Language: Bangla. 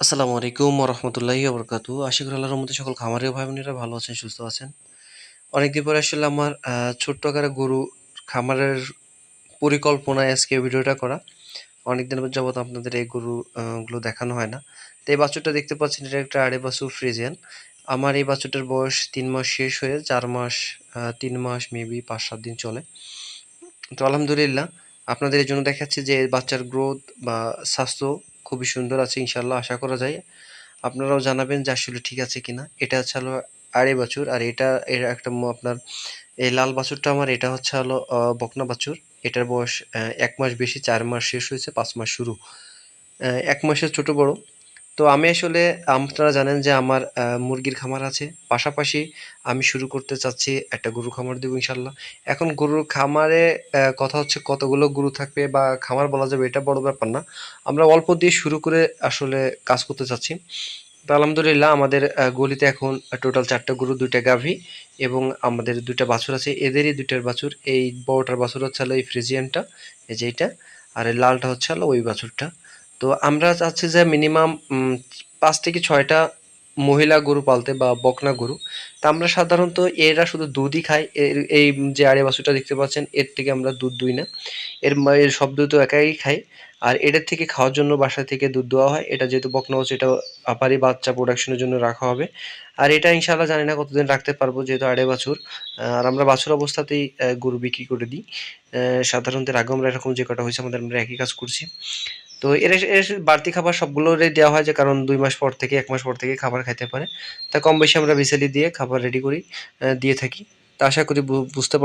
আসসালামু আলাইকুম রহমতুল্লাহি বরকাতু আশা করি আল্লাহর মধ্যে সকল খামারি ভাই বোনেরা ভালো আছেন, সুস্থ আছেন। অনেকদিন পরে আসলে আমার ছোট্ট আকারে গরু খামারের পরিকল্পনায় আজকে ভিডিওটা করা। অনেকদিন যাবত আপনাদের এই গরুগুলো দেখানো হয় না। তো এই বাছুরটা দেখতে পাচ্ছেন, এটা একটা আড়ে বাছুর ফ্রিজিয়ান আমার এই বাছুরটার বয়স তিন মাস শেষ হয়ে চার মাস তিন মাস মেবি পাঁচ সাত দিন চলে। তো আলহামদুলিল্লাহ, আপনাদের এই জন্য দেখাচ্ছি যে বাচ্চার গ্রোথ বা স্বাস্থ্য খুবই সুন্দর আছে ইনশাল্লাহ আশা করা যায়। আপনারাও জানাবেন যে আসলে ঠিক আছে কিনা। এটা হচ্ছে হলো আড়ে বাছুর, আর এটা, এর একটা আপনার, এই লাল বাছুরটা আমার, এটা হচ্ছে হলো বকনা বাছুর। এটার বয়স এক মাস বেশি, চার মাস শেষ হয়েছে, পাঁচ মাস শুরু। এক মাসের ছোট বড়। তো আমি আসলে, আপনারা জানেন যে আমার মুরগির খামার আছে। পাশাপাশি আমি শুরু করতে চাচ্ছি একটা গরু খামার দেবো ইনশাল্লাহ এখন গরুর খামারে কথা হচ্ছে কতগুলো গরু থাকবে বা খামার বলা যাবে এটা বড় ব্যাপার না। আমরা অল্প দিয়ে শুরু করে আসলে কাজ করতে চাচ্ছি। তো আলহামদুলিল্লাহ আমাদের গলিতে এখন টোটাল চারটা গরু, দুইটা গাভী এবং আমাদের দুইটা বাছুর আছে। এদেরই দুইটার বাছুর, এই বড়টার বাছুর হচ্ছে হলো এই ফ্রিজিয়ানটা, এই যে এইটা আর এই লালটা হচ্ছে হলো ওই বাছুরটা। তো আমরা চাচ্ছি যে মিনিমাম পাঁচ থেকে ছয়টা মহিলা গরু পালতে বা বকনা গরু। তা আমরা সাধারণত এরা শুধু দুধই খায়। এই যে আড়ে বাছুরটা দেখতে পাচ্ছেন, এর থেকে আমরা দুধ দুই না। এর এর সব দুধ তো একাই খাই আর এটার থেকে খাওয়ার জন্য বাসা থেকে দুধ দেওয়া হয়। এটা যেহেতু বকনা হচ্ছে, এটা আপারই বাচ্চা প্রোডাকশনের জন্য রাখা হবে। আর এটা ইনশাল্লাহ জানি না কতদিন রাখতে পারব, যেহেতু আড়ে বাছুর আর আমরা বাছুর অবস্থাতেই গরু বিক্রি করে দিই। সাধারণত আগে আমরা এরকম যে কটা হয়েছে, আমাদের আমরা একই কাজ করছি। তো এর এর বাড়তি খাবার সবগুলোরই দেওয়া হয় যে কারণ দুই মাস পর থেকে, এক মাস পর থেকে খাবার খাইতে পারে। তা কম বেশি আমরা বিসালি দিয়ে খাবার রেডি করি দিয়ে থাকি। তা আশা করি বুঝতে পারছি